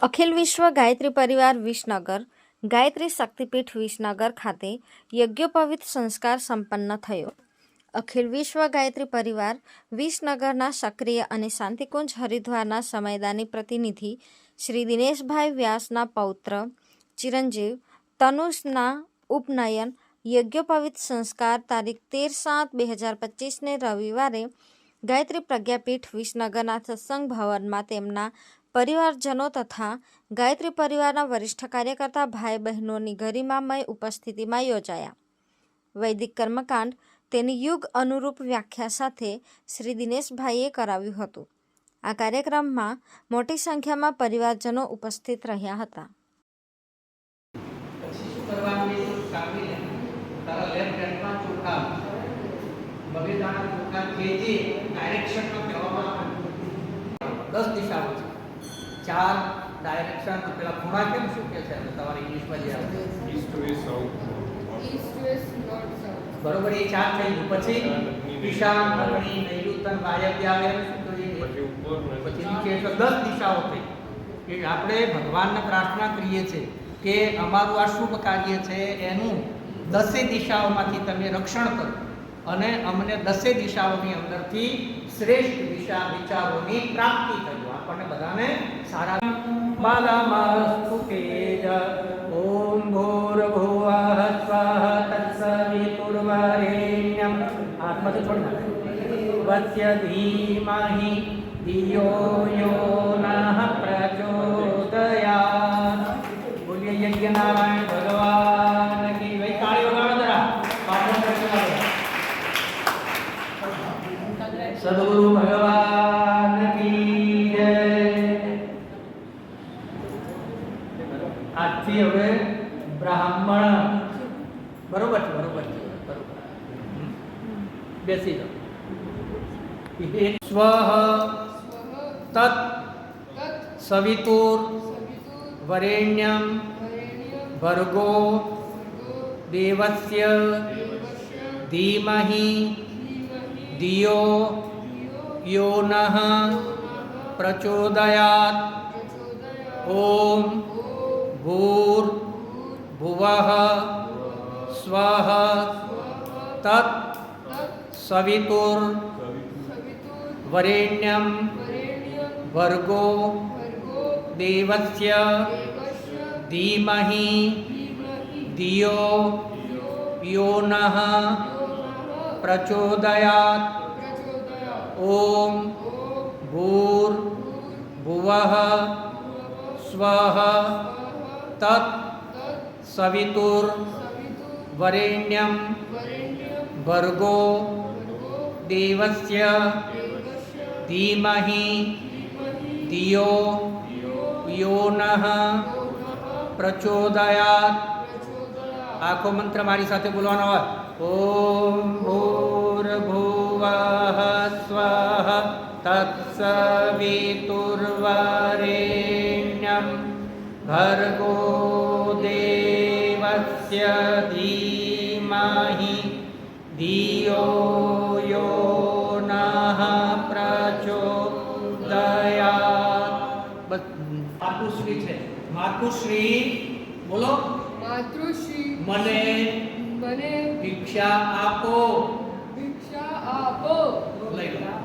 અખિલ વિશ્વ ગાયત્રી પરિવાર વિસનગર, ગાયત્રી શક્તિપીઠ વિસનગર ખાતે યજ્ઞોપવિત સંસ્કાર સંપન્ન થયો. અખિલ વિશ્વ ગાયત્રી પરિવાર વિસનગરના સક્રિય અને શાંતિકુંજ હરિદ્વારના સમયદાની પ્રતિનિધિ શ્રી દિનેશભાઈ વ્યાસના પૌત્ર ચિરંજીવ તનુષના ઉપનયન યજ્ઞોપવિત સંસ્કાર તારીખ તેર સાત બે હજાર પચીસને રવિવારે ગાયત્રી પ્રજ્ઞાપીઠ વિસનગરના સત્સંગ ભવનમાં તેમના પરિવારજનો તથા ગાયત્રી પરિવારના વરિષ્ઠ કાર્યકર્તા ભાઈ બહેનોની ગરિમામય ઉપસ્થિતિમાં યોજાયા. વૈદિક કર્મકાંડ તેની યુગ અનુરૂપ વ્યાખ્યા સાથે શ્રી દિનેશભાઈએ કરાવ્યું હતું. આ કાર્યક્રમમાં મોટી સંખ્યામાં પરિવારજનો ઉપસ્થિત રહ્યા હતા. દસ દિશાઓ ચાર ડાયરેક્શન પેલા ખૂણા કેમ શું કહે છે? તમારી તમારે ઇંગ્લિશમાં જે આવે. To west, south. To north. East, west, બરોબર એ ચાર થઈ ગયું. પછી ઈશાન અગ્નિ નૈઋત્ય વાયવ્ય આવે શું કરીએ? પછી ઉપર પછી નીચે એટલે દસ દિશાઓ થઈ. કે આપણે ભગવાનને પ્રાર્થના કરીએ છીએ કે અમારું આ શુભ કાર્ય છે એનું દસે દિશાઓમાંથી તમે રક્ષણ કરો. અને અમને દસે દિશાઓની અંદરથી શ્રેષ્ઠ દિશા વિચારોની પ્રાપ્તિ થયો આપણને બધાને સારા બાલામસ્તુ તેજ ઓમ ભૂર્ભુવઃ સ્વઃ તત્સવિતુર્વરેણ્યમ આત્માથી છોડી વસ્ય ધીમહિ ધિયો યો નઃ પ્રચોદયાત બોલીએ યજ્ઞ નારાયણ ભગવાન કી ભાઈ તાળીઓ વગાડો જરા. સદગુરુ આજથી હવે બ્રાહ્મણ. બરોબર છે બરોબર છે, બરોબર. બેસી જાઓ. સ્વ તત સવિતુર વરેણ્યમ ભર્ગો દેવસ્ય ધીમહિ ધિયો યો નઃ પ્રચોદયાત ઓમ ભૂર ભુવઃ સ્વઃ તત સવિતુર વરેણ્યમ ભર્ગો દેવસ્ય ધીમહિ ધિયો યો નઃ પ્રચોદયાત ઓમ ભૂર ભુવઃ તત સવિતુર વરેણ્યમ ભર્ગો દેવસ્ય ધીમહિ ધિયો યો નઃ પ્રચોદયાત આખો મંત્ર મારી સાથે બોલવાનો હોય ઓમ ભૂર્ભુવ સ્વ તત્સવિતુર્વરેણ્યમ ભર્ગો દેવસ્ય ધીમાહિ ધિયો યો નઃ પ્રચોદયા માતુશ્રી છે માતુશ્રી બોલો માતૃશ્રી મને મને ભિક્ષા આપો ભિક્ષા આપો લઈ લો